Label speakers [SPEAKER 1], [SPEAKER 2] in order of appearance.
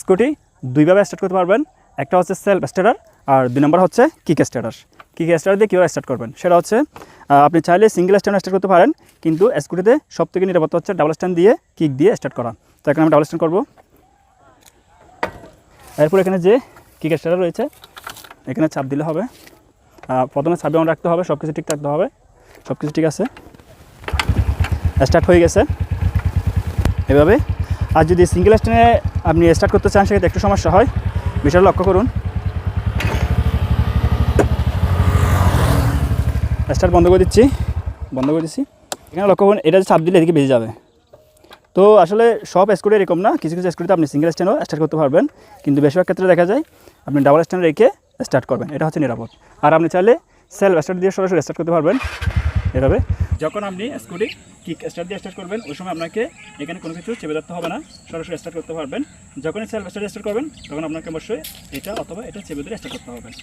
[SPEAKER 1] Scooty দুইভাবে start করতে পারবেন। একটা হচ্ছে সেলফ স্টার্টার আর দুই নম্বর হচ্ছে কিক স্টার্টার কিক স্টার্টার দিয়ে কীভাবে স্টার্ট করবেন? সেটা হচ্ছে আপনি চাইলে সিঙ্গেল স্ট্যান্ড স্টার্ট করতে পারেন, কিন্তু স্কুটিতে সব থেকে নিরাপত্তা হচ্ছে ডাবল স্ট্যান্ড দিয়ে কিক দিয়ে স্টার্ট করা। তো এখানে আমি ডাবল স্ট্যান্ড করব। এরপর এখানে যে কিক স্টার্টার রয়েছে, এখানে চাপ দিলে হবে। প্রথমে চাবি অন রাখতে হবে সব কিছু ঠিক রাখতে হবে। সব কিছু ঠিক আছে। স্টার্ট হয়ে গেছে। এভাবে। আর যদি সিঙ্গেল স্ট্যান্ডে আপনি স্টার্ট করতে চান সেক্ষেত্রে একটু সমস্যা হয়। বিষয়টা লক্ষ্য করুন। স্টার্ট বন্ধ করে দিচ্ছি। বন্ধ করে দিচ্ছি। এখানে লক্ষ্য করুন, এটা চাপ দিলে এদিকে বেজে যাবে। তো আসলে সব স্কুটি এরকম না। কিছু কিছু স্কুটিতে আপনি সিঙ্গেল স্ট্যান্ডও স্টার্ট করতে পারবেন। কিন্তু বেশিরভাগ ক্ষেত্রে দেখা যায়, আপনি ডাবল স্ট্যান্ড রেখে স্টার্ট করবেন। এটা হচ্ছে নিরাপদ। আর আপনি চাইলে সেলফ স্টার্ট দিয়ে সরাসরি স্টার্ট করতে পারবেন। এভাবে। যখন আপনি স্কুটি কিক স্টার্ট দিয়ে স্টার্ট করবেন, ওই সময় আপনাকে এখানে কোনো কিছু চেপে ধরতে হবে না। সরাসরি স্টার্ট করতে পারবেন। যখনই সেলফ স্টার্ট স্টার্ট করবেন, তখন আপনাকে অবশ্যই এটা অথবা এটা চেপে ধরে স্টার্ট করতে হবে।